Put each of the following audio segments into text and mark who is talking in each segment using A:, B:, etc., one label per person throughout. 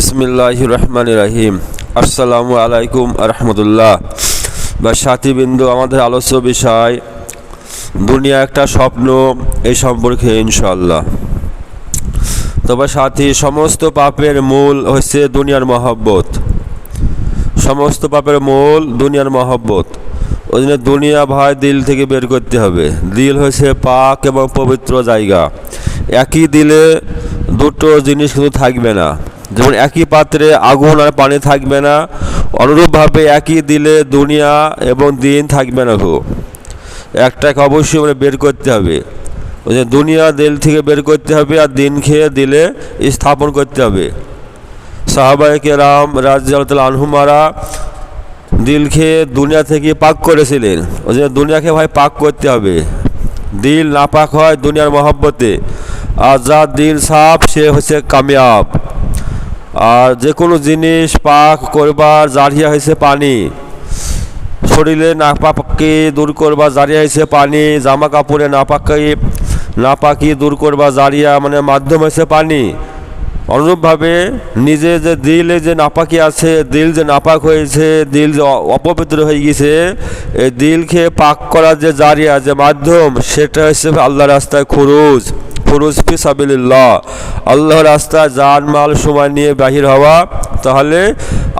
A: বিসমিল্লাহ রহমান রাহিম আসসালামু আলাইকুম রহমতুল্লাহ বা সাথীবৃন্দ আমাদের আলোচ্য বিষয়, দুনিয়া একটা স্বপ্ন এই সম্পর্কে ইনশাল্লাহ তবে সাথী, সমস্ত পাপের মূল হচ্ছে দুনিয়ার মহব্বত। সমস্ত পাপের মূল দুনিয়ার মহব্বত। ওই জন্য দুনিয়া ভাই দিল থেকে বের করতে হবে। দিল হচ্ছে পাক এবং পবিত্র জায়গা। একই দিলে দুটো জিনিস কিন্তু থাকবে না। যেমন একই পাত্রে আগুন আর পানি থাকবে না, অনুরূপভাবে একই দিলে দুনিয়া এবং দিন থাকবে না গো। একটাকে অবশ্যই মানে বের করতে হবে। ওই যে দুনিয়া দিল থেকে বের করতে হবে আর দিন খেয়ে দিলে স্থাপন করতে হবে। সাহাবাহিকে রাম রাজ্লাল আনহুমারা দিল খেয়ে দুনিয়া থেকে পাক করেছিলেন। ওই জন্য দুনিয়াকে ভাই পাক করতে হবে। দিল না পাক হয় দুনিয়ার মহব্বতে। আর যার দিল সাফ, সে হচ্ছে কামিয়াব। আর যে কোনো জিনিস পাক করবার জারিয়া হয়েছে পানি। শরীরে না নাপাকি দূর করবার জারিয়া হয়েছে পানি জামা কাপড়ে নাপাকি নাপাকি দূর করবা জারিয়া মানে মাধ্যম হয়েছে পানি। অনুরূপভাবে নিজে যে দিলে যে নাপাকি আছে, দিল যে নাপাক হয়েছে, দিল যে অপবিত্র হয়ে গেছে এই দিলকে পাক করার যে জারিয়া, যে মাধ্যম, সেটা হচ্ছে আল্লাহ রাস্তায় খুরুজ। খুরুজ ফি সাবিল্লাহ আল্লাহ রাস্তায় জান মাল, সময় নিয়ে বাহির হওয়া, তাহলে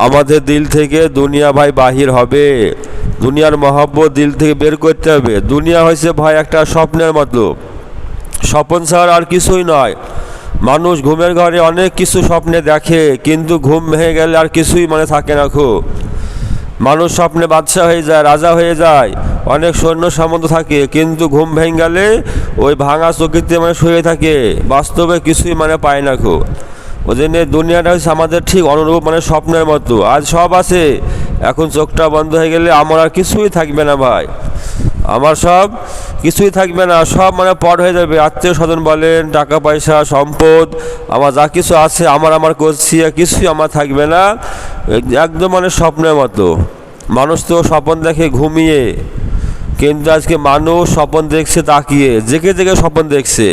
A: আমাদের দিল থেকে দুনিয়া ভাই বাহির হবে। দুনিয়ার মহব্বত দিল থেকে বের করতে হবে। দুনিয়া হয়েছে ভাই একটা স্বপ্নের মতো স্বপন ছাড়া আর কিছুই নয়। মানুষ ঘুমের ঘরে অনেক কিছু স্বপ্নে দেখে, কিন্তু ঘুম ভেঙে গেলে আর কিছুই মানে থাকে না খুব। মানুষ স্বপ্নে বাদশাহ হয়ে যায়, রাজা হয়ে যায়। অনেক সৈন্য সামন্ত থাকে, কিন্তু ঘুম ভেঙে গেলে ওই ভাঙা চকিতে মানে শুয়ে থাকে। বাস্তবে কিছুই মানে পায় না খুব। ওই জন্য দুনিয়াটা হচ্ছে আমাদের ঠিক অনুরূপ মানে স্বপ্নের মতো। আজ সব আছে এখন চোখটা বন্ধ হয়ে গেলে আমার আর কিছুই থাকবে না ভাই। আমার সব কিছুই থাকবে না, সব মানে পর হয়ে যাবে। আত্মীয় স্বজন বলেন, টাকা পয়সা, সম্পদ, আমার যা কিছু আছে, আমার আমার করছি কিছুই আমার থাকবে না। একদম মানে স্বপ্নের মতো। মানুষ তো স্বপ্ন দেখে ঘুমিয়ে, কিন্তু আজকে মানুষ স্বপ্ন দেখছে, তাকিয়ে, জেগে জেগে স্বপ্ন দেখছে।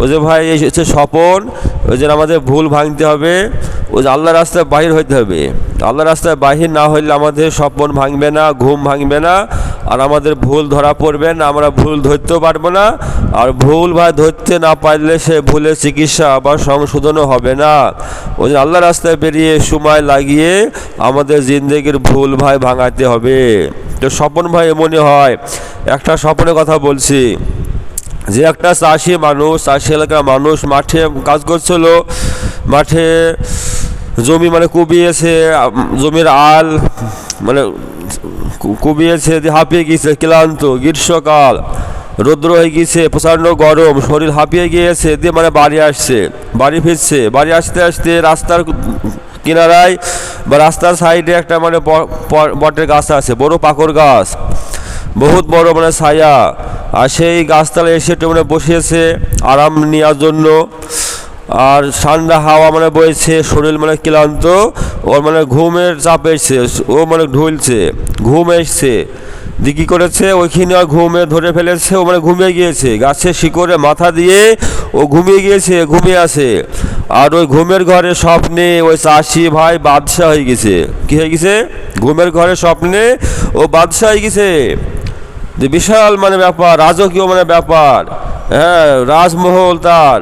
A: ওই যে ভাই, এই হচ্ছে স্বপন, ওই যে আমাদের ভুল ভাঙতে হবে, ওই যে আল্লাহ রাস্তায় বাহির হইতে হবে। আল্লাহ রাস্তায় বাহির না হইলে আমাদের স্বপন ভাঙবে না, ঘুম ভাঙবে না, আর আমাদের ভুল ধরা পড়বে না, আমরা ভুল ধরতেও পারব না, আর ভুল ভাই ধরতে না পারলে সে ভুলের চিকিৎসা আবার সংশোধনও হবে না। ওই যে আল্লাহ রাস্তায় বেরিয়ে সময় লাগিয়ে আমাদের জিন্দগির ভুল ভাই ভাঙাতে হবে। তো স্বপন ভাই এমনই হয়, একটা স্বপ্নের কথা বলছি। যে একটা চাষি মানুষ, চাষি এলাকার মানুষ মাঠে কাজ করছিল, মাঠে জমি মানে কুবিয়েছে জমির আল মানে কুবিয়েছে হাঁপিয়ে গিয়েছে, ক্লান্ত, গ্রীষ্মকাল, রৌদ্র হয়ে গিয়েছে, প্রচণ্ড গরম, শরীর হাঁপিয়ে গিয়েছে, দিয়ে মানে বাড়ি আসছে, বাড়ি ফিরছে, বাড়ি আসতে আসতে রাস্তার কিনারায় বা রাস্তার সাইডে একটা মানে বটের গাছ আছে, বড় পাকড় গাছ। বহুত বড় মানে ছায়া। আর সেই গাছতলায় এসে মানে বসিয়েছে, আরাম নেওয়ার জন্য। আর ঠান্ডা হাওয়া মানে বইছে, শরীর মানে ক্লান্ত। ওর মানে ঘুমের চাপ এসছে, ও মানে ঢুলছে, ঘুম এসছে। দিয়ে কী করেছে? ওইখানে ঘুমে ধরে ফেলেছে, ও মানে ঘুমিয়ে গিয়েছে। গাছের শিকড়ে মাথা দিয়ে ও ঘুমিয়ে গিয়েছে, ঘুমিয়ে আছে। আর ওই ঘুমের ঘরে স্বপ্নে ওই চাষি ভাই বাদশাহ হয়ে গেছে। কি হয়ে গেছে? ঘুমের ঘরে স্বপ্নে ও বাদশাহ হয়ে গেছে। যে বিশাল মানে ব্যাপার, রাজকীয় মানে ব্যাপার হ্যাঁ রাজমহল তার।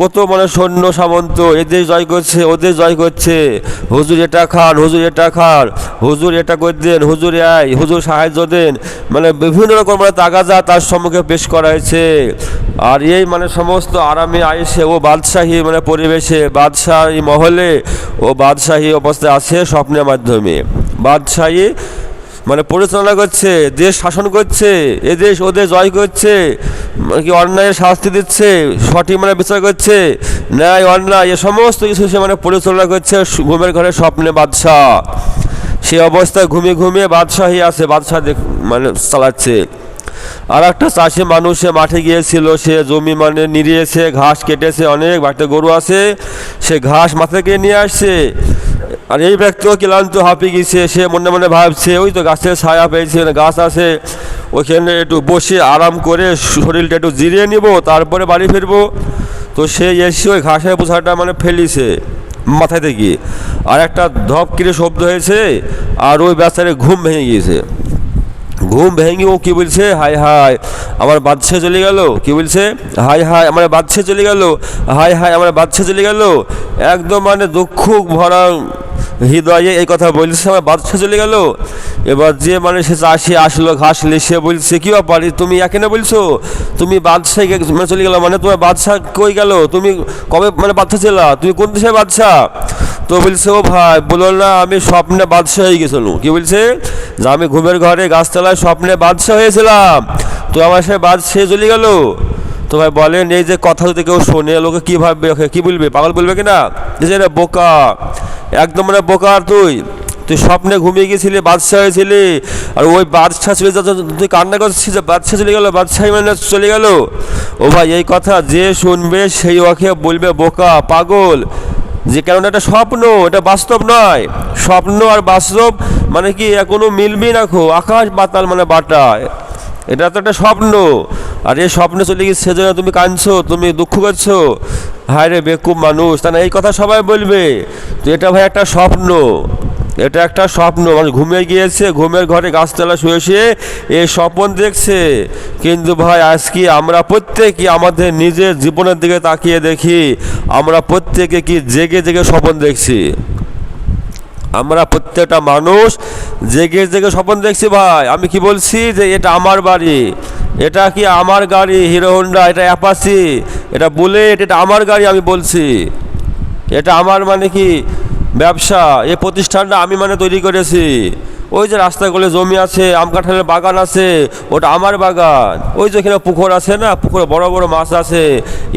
A: কত মানে সৈন্য সামন্ত এদের জয় করছে ওদের জয় করছে। হুজুর এটা খান, হুজুর এটা খান, হুজুর এটা করে দেন, হুজুর আয় হুজুর সাহায্য দেন। মানে বিভিন্ন রকম মানে তাগাজা তার সম্মুখে পেশ করা হয়েছে। আর এই মানে সমস্ত আরামে আইসে ও বাদশাহী মানে পরিবেশে, বাদশাহী মহলে ও বাদশাহী অবস্থায় আছে স্বপ্নের মাধ্যমে। বাদশাহী মানে পরিচালনা করছে, দেশ শাসন করছে, এ দেশ জয় করছে কি অন্যায়ের শাস্তি দিচ্ছে, সঠিক মানে বিচার করছে, ন্যায়, অন্যায়, এ সমস্ত কিছু সে মানে পরিচালনা করছে ঘুমের ঘরে স্বপ্নে বাদশাহ। সে অবস্থায় ঘুমিয়ে ঘুমিয়ে বাদশাহী আছে বাদশাহ মানে চালাচ্ছে। আর একটা চাষি মানুষ সে মাঠে গিয়েছিল, সে জমি মানে নিড়িয়েছে, ঘাস কেটেছে, অনেক বাড়িতে গরু আছে, সে ঘাস মাথাকে নিয়ে আসছে। আর এই ব্যক্তিও ক্লান্ত হাঁপিয়ে গেছে, সে মনে মনে ভাবছে, ওই তো গাছের ছায়া পেয়েছে গাছ আছে, ওইখানে একটু বসে আরাম করে শরীরটা একটু জিরিয়ে নিব, তারপরে বাড়ি ফিরবো। তো সে এসে ওই ঘাসের বোঝাটা মানে ফেলিছে মাথায় থেকে। আর একটা ধপ কিরে শব্দ হয়েছে, আর ওই বেচারে ঘুম ভেঙে গিয়েছে। ঘুম ভেঙে ও কি বলছে? হাই হাই আমার বাদশা চলে গেল। কি বলছে? হাই হাই আমার বাদশা চলে গেল। হাই হাই আমার বাদশা চলে গেল। একদম মানে দুঃখ ভরা হৃদয়ে এই কথা বলছে, আমার বাদশা চলে গেল। এবার যে মানে সে চাষি আসলো, ঘাসলে, সে বলছে, কি ব্যাপার? তুমি একে না বলছো? তুমি বাদশাহ মানে চলে গেলো মানে তোমার বাদশাহ কই গেল? তুমি কবে মানে বাদশা ছিলা? তুমি কোন দেশের বাদশা তো বলছে, ও ভাই, বলো না, আমি স্বপ্নে বাদশাহ হয়ে গেছিল কি বলছে? যে আমি ঘুমের ঘরে গাছতলায় স্বপ্নে বাদশাহ হয়েছিলাম। তো আমার সে বাদশাহ চলে গেল। তো ভাই বলেন, এই যে কথা যদি কেউ শোনে, লোকে কী ভাববে? ওকে কী বলবে? পাগল বলবে কি না যে রে বোকা, একদম মানে বোকা তুই। তুই স্বপ্নে ঘুমিয়ে গেছিলি, বাদশাহ হয়েছিলি, আর ওই বাদশাহ চলে যা তুই কান্না করছিস বাদশাহ চলে গেল, বাদশাহ মানে চলে গেল? ও ভাই, এই কথা যে শুনবে, সেই ওকে বলবে, বোকা, পাগল। যে কেননা এটা স্বপ্ন, এটা বাস্তব নয়। স্বপ্ন আর বাস্তব মানে কি কোনো মিলবে না আকাশ বাতাল মানে বাটায় এটা তো একটা স্বপ্ন। আর এই স্বপ্নে চলে গিয়ে সেজন্য তুমি কাঁদছো, তুমি দুঃখ করছ। হায় রে বেকুব মানুষ, তা না, এই কথা সবাই বলবে তো এটা ভাই একটা স্বপ্ন। এটা একটা স্বপ্ন। মানে ঘুমিয়ে গিয়েছে, ঘুমের ঘরে গাছতলা শুয়ে শুয়ে এই স্বপ্ন দেখছে। কিন্তু ভাই, আজকে আমরা প্রত্যেকে আমাদের নিজের জীবনের দিকে তাকিয়ে দেখি, আমরা প্রত্যেকে কি জেগে জেগে স্বপন দেখছি। আমরা প্রত্যেকটা মানুষ জেগে জেগে স্বপন দেখছি ভাই। আমি কি বলছি যে এটা আমার বাড়ি, এটা কি আমার গাড়ি, হিরো হন্ডা, এটা অ্যাপাসি এটা বুলেট, এটা আমার গাড়ি আমি বলছি। এটা আমার মানে কি? ব্যবসা এ প্রতিষ্ঠানটা আমি মানে তৈরি করেছি। ওই যে রাস্তাগুলো জমি আছে, আম কাঁঠালের বাগান আছে, ওটা আমার বাগান। ওই যে এখানে পুকুর আছে না, পুকুরে বড় বড় মাছ আছে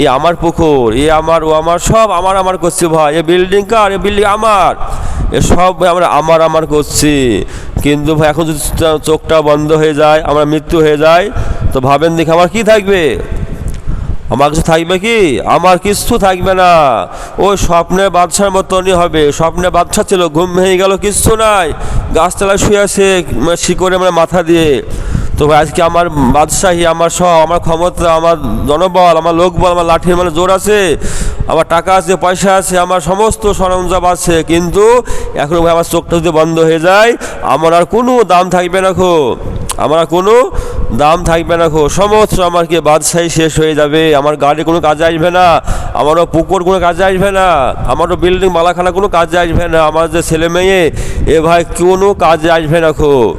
A: এ আমার পুকুর এ আমার, ও আমার, সব আমার আমার করছি ভাই। এ বিল্ডিং কার? এ বিল্ডিং আমার। এ সব আমরা আমার আমার করছি। কিন্তু ভাই, এখন যদি চোখটা বন্ধ হয়ে যায়, আমার মৃত্যু হয়ে যায় তো ভাবেন দেখে আমার কি থাকবে? আমার কিছু থাকবে কি? আমার কিছু থাকবে না। ওই স্বপ্নে বাদশার মতনই হবে। স্বপ্নে বাদশা ছিল, ঘুম ভেঙে গেল, কিচ্ছু নাই। গাছতলায় শুয়ে আছে মানে শিকড়ে মানে মাথা দিয়ে। তো আজকে আমার বাদশাহী, আমার সব, আমার ক্ষমতা, আমার জনবল, আমার লোকবল, আমার লাঠির মানে জোর আছে। আমার টাকা আছে, পয়সা আছে, আমার সমস্ত সরঞ্জাম আছে। কিন্তু এখন আমার চোখটা যদি বন্ধ হয়ে যায়, আমার আর কোনো দাম থাকবে না খো। আমার আর কোনো দাম থাকবে না খো সমস্ত আমার কি বাদশাহী শেষ হয়ে যাবে। আমার গাড়ি কোনো কাজে আসবে না। আমারও পুকুর কোনো কাজে আসবে না। আমারও বিল্ডিং মালাখানা কোনো কাজে আসবে না। আমার যে ছেলে মেয়ে, এ ভাই কোনো কাজে আসবে না খো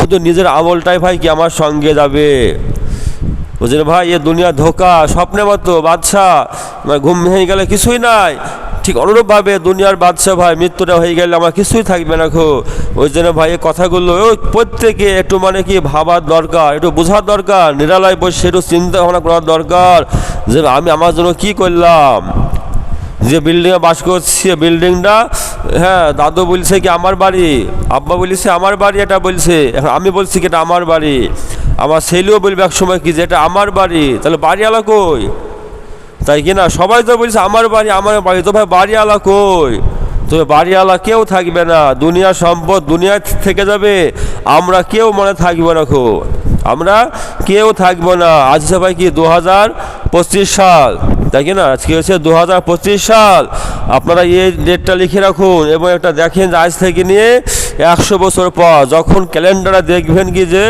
A: শুধু নিজের আমলটাই ভাই কি আমার সঙ্গে যাবে? বুঝলেন ভাই, এ দুনিয়া ধোকা স্বপ্নে মতো, বাদশাহ। মানে ঘুম ভেঙে গেলে কিছুই নাই। ঠিক অনুরূপভাবে দুনিয়ার বাদশাহ ভাই মৃত্যুটা হয়ে গেলে আমার কিছুই থাকবে না খো ওই জন্য ভাই এই কথাগুলো প্রত্যেকে একটু মানে কি ভাবার দরকার, একটু বোঝার দরকার, নিরালয় বসে একটু চিন্তা ভাবনা করার দরকার। যে আমি আমার জন্য কি করলাম? যে বিল্ডিংয়ে বাস করছি বিল্ডিংটা হ্যাঁ দাদু বলছে কি আমার বাড়ি, আব্বা বলছে আমার বাড়ি, এটা বলছে। এখন আমি বলছি কি এটা আমার বাড়ি। আমার ছেলেও বলবে এক সময় কি যে এটা আমার বাড়ি, তাহলে বাড়িওয়ালা কই? তাই কি না? সবাই তো বলছে, আমার বাড়ি আমার বাড়ি। তো ভাই, বাড়িওয়ালা কই? তবে বাড়িওয়ালা কেউ থাকবে না। দুনিয়া সম্পদ দুনিয়া থেকে যাবে। আমরা কেউ মনে থাকব না খো আমরা কেউ থাকব না। আজ সবাই কি দু হাজার পঁচিশ সাল। তাই কি না? আজকে হচ্ছে দু হাজার পঁচিশ সাল। আপনারা এই ডেটটা লিখে রাখুন এবং একটা দেখেন আজ থেকে নিয়ে একশো বছর পর, যখন ক্যালেন্ডারে দেখবেন কি যে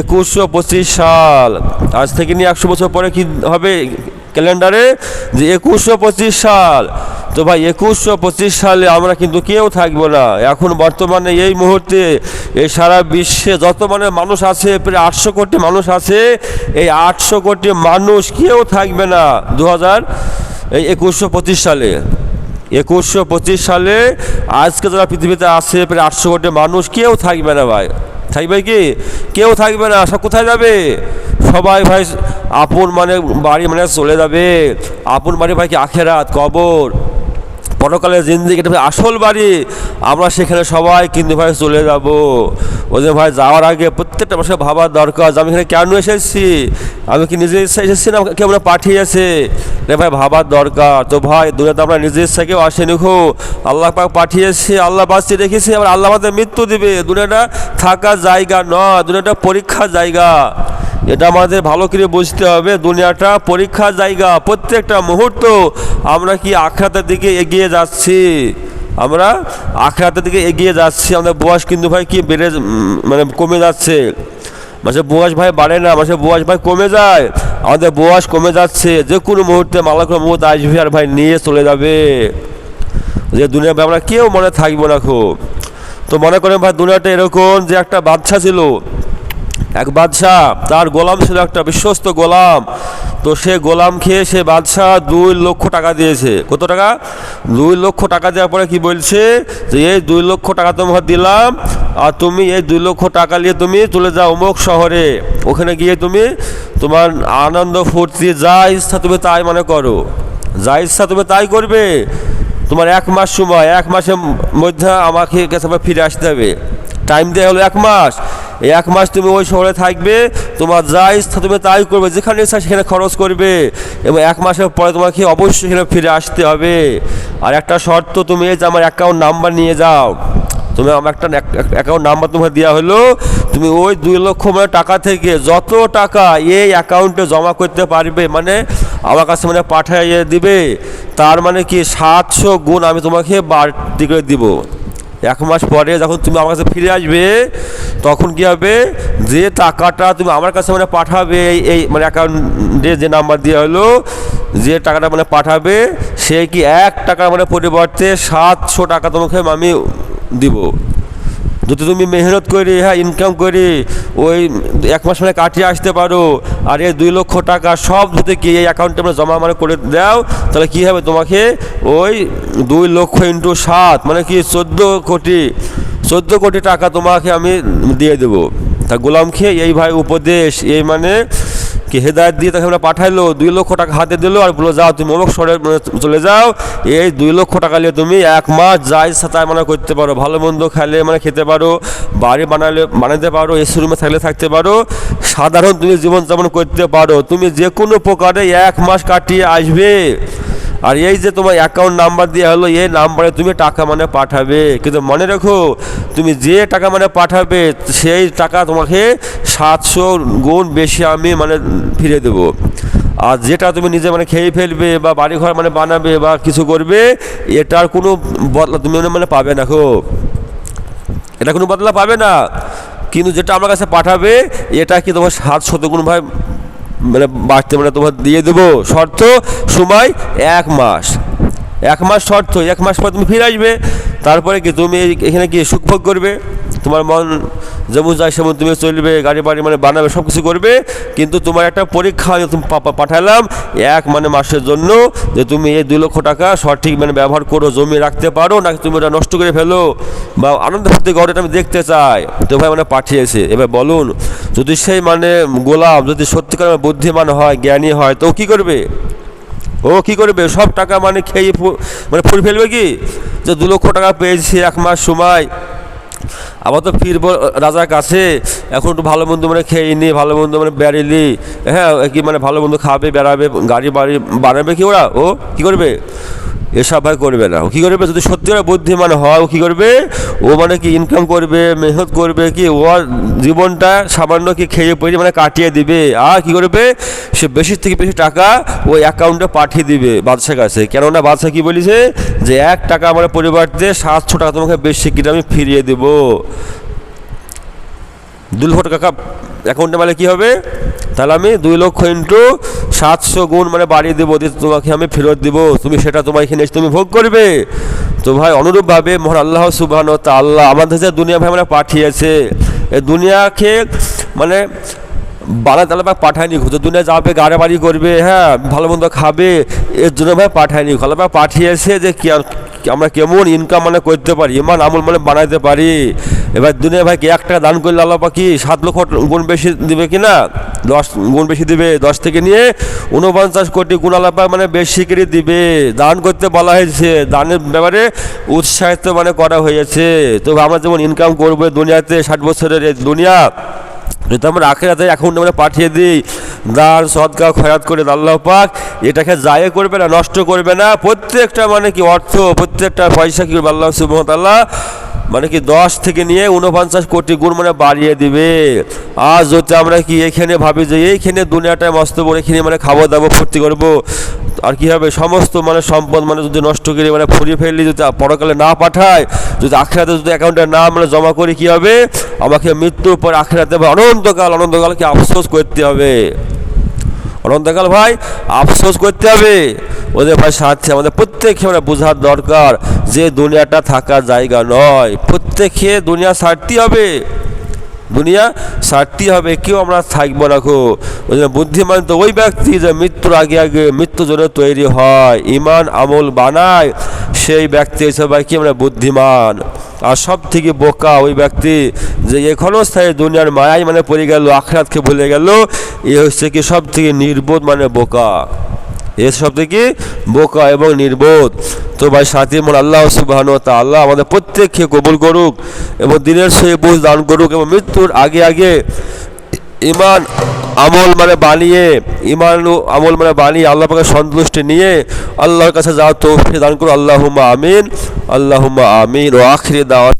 A: একুশশো পঁচিশ সাল। আজ থেকে নিয়ে একশো বছর পরে কি হবে? ক্যালেন্ডারে যে একুশশো পঁচিশ সাল। তো ভাই, একুশশো পঁচিশ সালে আমরা কিন্তু কেউ থাকব না। এখন বর্তমানে এই মুহূর্তে এই সারা বিশ্বে যত মানে মানুষ আছে, প্রায় আটশো কোটি মানুষ আছে, এই আটশো কোটি মানুষ কেউ থাকবে না দু হাজার এই একুশশো পঁচিশ সালে। একুশশো পঁচিশ সালে আজকে যারা পৃথিবীতে আছে, প্রায় আটশো কোটি মানুষ কেউ থাকবে না ভাই। থাকবে কি? কেউ থাকবে না, সব কোথায় যাবে? সবাই ভাই আপন মানে বাড়ি মানে চলে যাবে। আপন বাড়ি ভাই কি আখেরাত, কবর? পরকালের জিন্দিগি এটা ভাই আসল বাড়ি। আমরা সেখানে সবাই কিন্তু ভাই চলে যাব। ওই ওদের ভাই যাওয়ার আগে প্রত্যেকটা মানুষের ভাবার দরকার যে আমি এখানে কেন এসেছি? আমি কি নিজে ইচ্ছা এসেছি না কেউ আমরা পাঠিয়েছে? রে ভাই ভাবার দরকার। তো ভাই, দুনিয়াতে আমরা নিজের ইচ্ছা কেউ আসেনি খো আল্লাহ পাক পাঠিয়েছে, আল্লাহ বাঁচিয়ে রেখেছে, আবার আল্লাহ আমাদের মৃত্যু দিবে। দুনিয়াটা থাকার জায়গা নয়, দুনিয়াটা পরীক্ষার জায়গা। এটা আমাদের ভালো করে বুঝতে হবে। দুনিয়াটা পরীক্ষার জায়গা, প্রত্যেকটা মুহূর্ত আমরা কি আখড়াতের দিকে এগিয়ে যাচ্ছি? আমরা আখড়াতের দিকে এগিয়ে যাচ্ছি। আমাদের বয়স কিন্তু ভাই কি বেড়ে মানে কমে যাচ্ছে। মাসে বয়স ভাই বাড়ে না, মাসে বয়স ভাই কমে যায়। আমাদের বয়স কমে যাচ্ছে। যে কোনো মুহূর্তে মালাকুর মুহূর্তে আসবে আর ভাই নিয়ে চলে যাবে। যে দুনিয়া আমরা কেউ মনে থাকব না খুব। তো মনে করেন ভাই, দুনিয়াটা এরকম যে একটা বাচ্চা ছিল। এক বাদশাহ, তার গোলাম ছিল একটা বিশ্বস্ত গোলাম। তো সে গোলাম খেয়ে সে বাদশাহ দুই লক্ষ টাকা দিয়েছে। কত টাকা? দুই লক্ষ টাকা দেওয়ার পরে কি বলছে? যে এই দুই লক্ষ টাকা তোমাকে দিলাম, আর তুমি এই দুই লক্ষ টাকা নিয়ে তুমি চলে যাও অমুক শহরে। ওখানে গিয়ে তুমি তোমার আনন্দ ফুর্তি, যা ইচ্ছা তুমি তাই মনে করো। যা ইচ্ছা তুমি তাই করবে। তোমার এক মাস সময়, এক মাসের মধ্যে আমাকে কাছে ফিরে আসতে হবে। টাইম দেওয়া হলো এক মাস। এক মাস তুমি ওই শহরে থাকবে, তোমার যা ইচ্ছা তুমি তাই করবে, যেখানে ইচ্ছা সেখানে খরচ করবে। এবং এক মাসের পরে তোমাকে অবশ্যই সেখানে ফিরে আসতে হবে। আর একটা শর্ত, তুমি এই যে আমার অ্যাকাউন্ট নাম্বার নিয়ে যাও। তুমি আমার একটা অ্যাকাউন্ট নাম্বার তোমাকে দেওয়া হলো, তুমি ওই দুই লক্ষ মানে টাকা থেকে যত টাকা এই অ্যাকাউন্টে জমা করতে পারবে মানে আমার কাছে মানে পাঠিয়ে দিবে, তার মানে কি সাতশো গুণ আমি তোমাকে বাড়তি করে দিব। এক মাস পরে যখন তুমি আমার কাছে ফিরে আসবে, তখন কি হবে? যে টাকাটা তুমি আমার কাছে মানে পাঠাবে, এই এই মানে অ্যাকাউন্টে যে নাম্বার দেওয়া হলো, যে টাকাটা মানে পাঠাবে, সে কি এক টাকার মানে পরিবর্তে সাতশো টাকা তোমাকে আমি দিব। যদি তুমি মেহনত করে হ্যাঁ ইনকাম করে, ওই এক মাস মানে কাটিয়ে আসতে পারো, আর এই দুই লক্ষ টাকা সব যদি কি এই অ্যাকাউন্টে আমরা জমা মানে করে দাও, তাহলে কী হবে তোমাকে? ওই দুই লক্ষ ইন্টু সাত মানে কি চোদ্দ কোটি চোদ্দ কোটি টাকা তোমাকে আমি দিয়ে দেবো। তা গোলাম খেয়ে এই ভাই উপদেশ, এই মানে কি হেদায়ত দিয়ে তাকে আমরা পাঠাইলো? দুই লক্ষ টাকা হাতে দিলো আর বলো, যাও তুমি অমুক শহরে মানে চলে যাও। এই দুই লক্ষ টাকা নিয়ে তুমি এক মাস যাই তাই মানে করতে পারো। ভালো মন্দ খেলে মানে খেতে পারো, বাড়ি বানালে, বানাতে পারো এসি রুমে থাকলে থাকতে পারো, সাধারণ তুমি জীবনযাপন করতে পারো। তুমি যে কোনো প্রকারে এক মাস কাটিয়ে আসবে। আর এই যে তোমার অ্যাকাউন্ট নাম্বার দেওয়া হলো, এই নাম্বারে তুমি টাকা মানে পাঠাবে। কিন্তু মনে রেখো, তুমি যে টাকা মানে পাঠাবে, সেই টাকা তোমাকে সাতশো গুণ বেশি আমি মানে ফিরে দেবো। আর যেটা তুমি নিজে মানে খেয়ে ফেলবে বা বাড়ি ঘর মানে বানাবে বা কিছু করবে, এটার কোনো বদলা তুমি মানে পাবে না খো এটা কোনো বদলা পাবে না। কিন্তু যেটা আমার কাছে পাঠাবে, এটা কি তোমার সাত শতগুণ ভাই মানে বাড়তে মানে তোমার দিয়ে দেবো শর্ত, সময় এক মাস। এক মাস শর্ত, এক মাস পর তুমি ফিরে আসবে। তারপরে কি তুমি এখানে কি সুখভোগ করবে? তোমার মন যেমন যায় সেমন তুমি চলবে, গাড়ি বাড়ি মানে বানাবে সব কিছু করবে। কিন্তু তোমার একটা পরীক্ষা তুমি পাঠালাম এক মানে মাসের জন্য যে তুমি এই দু লক্ষ টাকা সঠিক মানে ব্যবহার করো, জমি রাখতে পারো, নাকি তুমি ওটা নষ্ট করে ফেলো? বা আনন্দ ফুর্তি করো, এটা আমি দেখতে চাই। তো ভাই মানে পাঠিয়েছে। এবার বলুন যদি সেই মানে গোলাম যদি সত্যিকার বুদ্ধিমান হয়, জ্ঞানী হয়, তো কী করবে? ও কি করবে? সব টাকা মানে খেয়ে মানে ফুল ফেলবে কি? যে দু লক্ষ টাকা পেয়েছি এক মাস সময়, আবার তো ফিরবো রাজার কাছে। এখন একটু ভালো মন্দ মানে খেয়ে নি, ভালো মন্দ মানে বেড়েলি হ্যাঁ কি মানে ভালো মন্দ খাবে, বেড়াবে, গাড়ি বাড়ি বানাবে কি ওরা? ও কি করবে? এসব আর করবে না। ও কী করবে? যদি সত্যি ওরা বুদ্ধিমান হয়, ও কী করবে? ও মানে কি ইনকাম করবে, মেহনত করবে কি? ওর জীবনটা সামান্য কি খেয়ে পড়ে মানে কাটিয়ে দিবে। আর কি করবে? সে বেশি থেকে বেশি টাকা ওই অ্যাকাউন্টে পাঠিয়ে দিবে বাদশার কাছে। কেননা বাদশা কি বলেছে? যে এক টাকা আমার পরিবর্তে সাতশো টাকা তোমাকে বেশি কিনে আমি ফিরিয়ে দেবো। দুই লক্ষ টাকা অ্যাকাউন্টে মানে কী হবে? তাহলে আমি দুই লক্ষ ইন্টু সাতশো গুণ মানে বাড়িয়ে দেবো, দিয়ে তোমাকে আমি ফেরত দিব। তুমি সেটা তোমার এখানে এসে তুমি ভোগ করবে। তো ভাই, অনুরূপভাবে মহান আল্লাহ সুবাহন তা আল্লাহ আমাদের যে দুনিয়া ভাই মানে পাঠিয়েছে এই দুনিয়াকে মানে বালা তালা ভাই পাঠায়নি। তো দুনিয়া যাবে গাড়ি বাড়ি করবে হ্যাঁ ভালো মন্দ খাবে, এর জন্য ভাই পাঠায়নি। আল্লাহ ভাই পাঠিয়েছে যে আমরা কেমন ইনকাম মানে করতে পারি, ইমান আমল মানে বানাইতে পারি। এবার দুনিয়া ভাইকে এক টাকা দান করলে আল্লাহ পাখি সাত লক্ষ গুণ বেশি দেবে কি না? দশ গুণ বেশি দিবে, দশ থেকে নিয়ে উনপঞ্চাশ কোটি গুণ আল্লাহ মানে বেশি করে দিবে। দান করতে বলা হয়েছে, দানের ব্যাপারে উৎসাহিত মানে করা হয়েছে। তো আমরা যেমন ইনকাম করব দুনিয়াতে, ষাট বছরের এই দুনিয়া যদি আমরা আখেরাতে অ্যাকাউন্টে আমরা পাঠিয়ে দিই দান সদকা খয়াত করে আল্লাহ পাক, এটাকে জায়ে করবে না, নষ্ট করবে না। প্রত্যেকটা মানে কি অর্থ, প্রত্যেকটা পয়সা কি করবে আল্লাহ সুবহানাহু মানে কি দশ থেকে নিয়ে উনপঞ্চাশ কোটি গুণ মানে বাড়িয়ে দিবে। আর যদি আমরা কি এখানে ভাবি যে এইখানে দুনিয়াটায় মস্ত বড়, এখানে মানে খাব দাবো ফুর্তি করব আর কি হবে? সমস্ত মানে সম্পদ মানে যদি নষ্ট করে মানে ফুরিয়ে ফেললি, যদি পরকালে না পাঠায়, যদি আখেরাতে যদি অ্যাকাউন্টে না মানে জমা করি, কি হবে? আমাকে মৃত্যুর পর আখেরাতে অনন্তকাল, অনন্তকালকে আফসোস করতে হবে। অনন্তকাল ভাই আফসোস করতে হবে। ওদের ভাই সাথে আমাদের প্রত্যেককে আমরা বোঝার দরকার যে দুনিয়াটা থাকার জায়গা নয়। প্রত্যেকে দুনিয়া ছাড়তে হবে। দুনিয়া ছাড়তে হবে, কেউ আমরা থাকব না খো ওই জন্য বুদ্ধিমান তো ওই ব্যক্তি যে মৃত্যুর আগে আগে মৃত্যু জন্য তৈরি হয় ইমান আমল বানায়, সেই ব্যক্তি হিসেবে কি আমরা বুদ্ধিমান? আর সব থেকে বোকা ওই ব্যক্তি যে এখনও স্থায়ী দুনিয়ার মায়াই মানে পড়ে গেল, আখরাতকে ভুলে গেল, এ হচ্ছে কি সব থেকে নির্বোধ মানে বোকা। এর সব থেকে বোকা এবং নির্বোধ। তো ভাই সাথী, মন আল্লাহ সুবাহন তা আল্লাহ আমাদের প্রত্যেককে কবুল করুক এবং দিনের সেই বুঝ দান করুক এবং মৃত্যুর আগে আগে ইমান আমল মানে বানিয়ে ইমান আমল মানে বানিয়ে আল্লাহ পাকে সন্তুষ্টি নিয়ে আল্লাহর কাছে যাওয়ার তৌফিক দান করুন আল্লাহুম্মা আমিন আল্লাহুম্মা আমিন। ও আখিরি দাওয়াত।